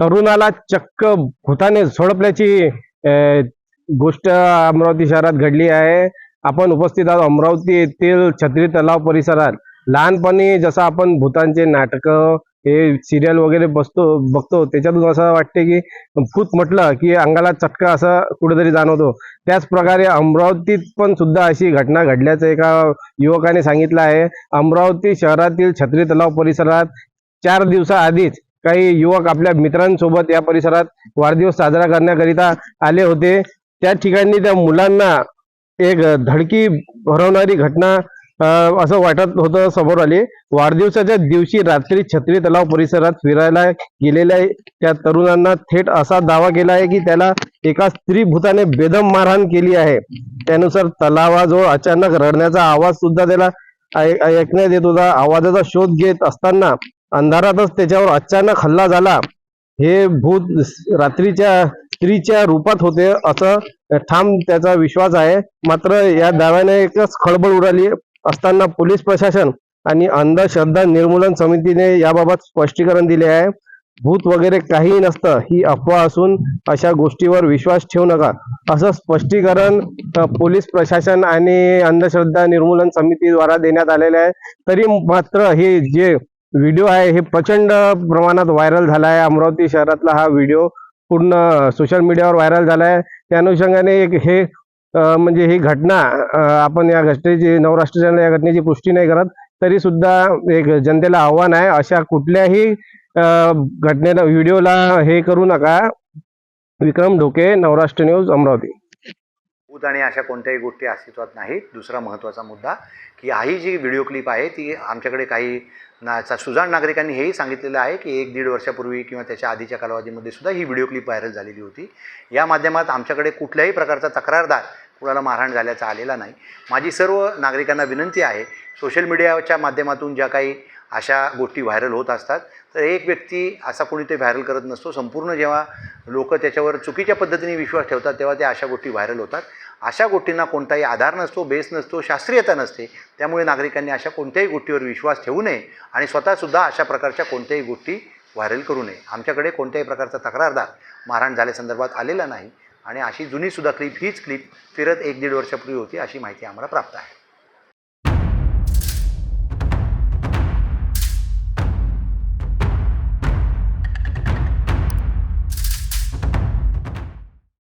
तरुणाला चक्क भूताने झोडपल्याची गोष्ट अमरावती शहरात घडली आहे. आपण उपस्थित आहोत अमरावती येथील छत्री तलाव परिसरात. लहानपणी जसं आपण भूतांचे नाटकं हे सिरियल वगैरे बसतो बघतो त्याच्यातून असं वाटते की भूत म्हटलं की अंगाला चटका असं कुठेतरी जाणवतो. त्याच प्रकारे अमरावतीत पण सुद्धा अशी घटना घडल्याचं एका युवकाने सांगितलं आहे. अमरावती शहरातील छत्री तलाव परिसरात चार दिवसाआधीच काही युवक आपल्या मित्रांसोबत या परिसरात वाढदिवस साजरा करण्याकरिता आले होते. त्या ठिकाणी त्या मुलांना एक धडकी भरवणारी घटना असं वाटत होतं समोर आली. वाढदिवसाच्या दिवशी रात्री छत्री तलाव परिसरात फिरायला गेलेल्या त्या तरुणांना थेट असा दावा केला आहे की त्याला एका स्त्री भूताने बेदम मारहाण केली आहे. त्यानुसार तलावाजवळ अचानक रडण्याचा आवाज सुद्धा त्याला ऐकण्यात येत होता. आवाजाचा शोध घेत असताना अंधारातच त्याच्यावर अचानक हल्ला झाला. हे भूत रात्रीच्या स्त्रीच्या रूपात होते असं ठाम त्याचा विश्वास आहे. मात्र या दाव्याने एकच खळबळ उडाली असताना पोलीस प्रशासन आणि अंधश्रद्धा निर्मूलन समितीने याबाबत स्पष्टीकरण दिले आहे. भूत वगैरे काही नसतं ही अफवा असून अशा गोष्टीवर विश्वास ठेवू नका असं स्पष्टीकरण पोलीस प्रशासन आणि अंधश्रद्धा निर्मूलन समितीद्वारा देण्यात आलेले आहे. तरी मात्र हे जे व्हिडिओ आहे हे प्रचंड प्रमाणात व्हायरल झाला आहे अमरावती शहरातला हा व्हिडिओ पूर्ण सोशल मीडियावर व्हायरल झाला आहे त्या अनुषंगाने एक हे म्हणजे ही घटना आपण या घटनेची नवराष्ट्र चॅनल या घटनेची पुष्टी नाही करत तरी सुद्धा एक जनतेला आव्हान आहे. अशा कुठल्याही घटनेला व्हिडिओला हे करू नका. विक्रम ढोके नवराष्ट्र न्यूज अमरावती. आणि अशा कोणत्याही गोष्टी अस्तित्वात नाहीत दुसरा महत्त्वाचा मुद्दा की ही जी व्हिडिओ क्लिप आहे ती आमच्याकडे काही ना चा- सुजाण नागरिकांनी हेही सांगितलेलं आहे की एक दीड वर्षापूर्वी किंवा त्याच्या आधीच्या कालावधीमध्ये सुद्धा ही व्हिडिओ क्लिप व्हायरल झालेली होती. या माध्यमात आमच्याकडे कुठल्याही प्रकारचा तक्रारदार कुणाला मारहाण झाल्याचा आलेला नाही. माझी सर्व नागरिकांना विनंती आहे सोशल मीडियाच्या माध्यमातून ज्या काही अशा गोष्टी व्हायरल होत असतात तर एक व्यक्ती असा कोणी ते व्हायरल करत नसतो. संपूर्ण जेव्हा लोक त्याच्यावर चुकीच्या पद्धतीने विश्वास ठेवतात तेव्हा त्या अशा गोष्टी व्हायरल होतात. अशा गोष्टींना कोणताही आधार नसतो बेस नसतो शास्त्रीयता नसते. त्यामुळे नागरिकांनी अशा कोणत्याही गोष्टीवर विश्वास ठेवू नये आणि स्वतःसुद्धा अशा प्रकारच्या कोणत्याही गोष्टी व्हायरल करू नये. आमच्याकडे कोणत्याही प्रकारचा तक्रारदार मारहाण झाल्यासंदर्भात आलेला नाही आणि अशी जुनीसुद्धा क्लिप हीच क्लिप फिरत एक दीड वर्षापूर्वी होती अशी माहिती आम्हाला प्राप्त आहे.